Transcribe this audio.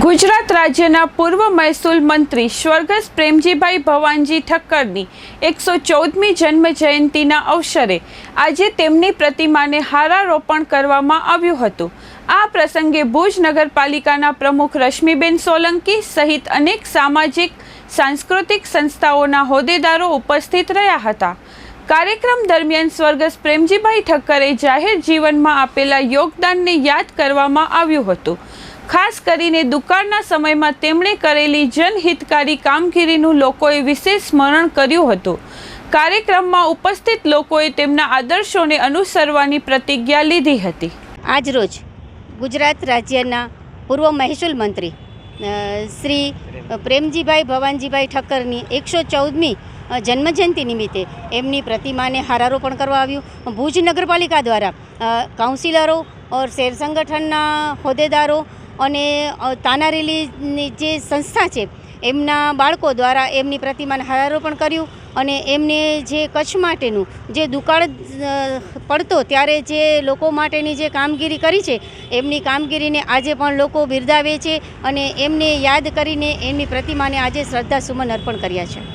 ગુજરાત રાજ્યના પૂર્વ મહેસૂલ મંત્રી સ્વર્ગસ્થ પ્રેમજીભાઈ ભવાનજી ઠક્કરની એકસો ચૌદમી જન્મ જયંતિના અવસરે આજે તેમની પ્રતિમાને હારારોપણ કરવામાં આવ્યું હતું. આ પ્રસંગે ભુજ નગરપાલિકાના પ્રમુખ રશ્મિબેન સોલંકી સહિત અનેક સામાજિક, સાંસ્કૃતિક સંસ્થાઓના હોદ્દેદારો ઉપસ્થિત રહ્યા હતા. કાર્યક્રમ દરમિયાન સ્વર્ગસ્થ પ્રેમજીભાઈ ઠક્કરે જાહેર જીવનમાં આપેલા યોગદાનને યાદ કરવામાં આવ્યું હતું. ખાસ કરીને દુકાળના સમયમાં તેમણે કરેલી જનહિતકારી કામગીરીનું લોકોએ વિશેષ સ્મરણ કર્યું હતું. કાર્યક્રમમાં ઉપસ્થિત લોકોએ તેમના આદર્શોને અનુસરવાની પ્રતિજ્ઞા લીધી હતી. આજરોજ ગુજરાત રાજ્યના પૂર્વ મહેસૂલ મંત્રી શ્રી પ્રેમજીભાઈ ભવાનજીભાઈ ઠક્કરની એકસો ચૌદમી જન્મજયંતિ નિમિત્તે એમની પ્રતિમાને હારારોપણ કરવા આવ્યું. ભુજ નગરપાલિકા દ્વારા કાઉન્સિલરો ઓર શેર સંગઠનના હોદ્દેદારો અને તાનારેલીની જે સંસ્થા છે, એમના બાળકો દ્વારા એમની પ્રતિમાને હારારોપણ કર્યું અને એમને જે કચ્છ માટેનું જે દુકાળ પડતો ત્યારે જે લોકો માટેની જે કામગીરી કરી છે, એમની કામગીરીને આજે પણ લોકો બિરદાવે છે અને એમને યાદ કરીને એમની પ્રતિમાને આજે શ્રદ્ધાસુમન અર્પણ કર્યા છે.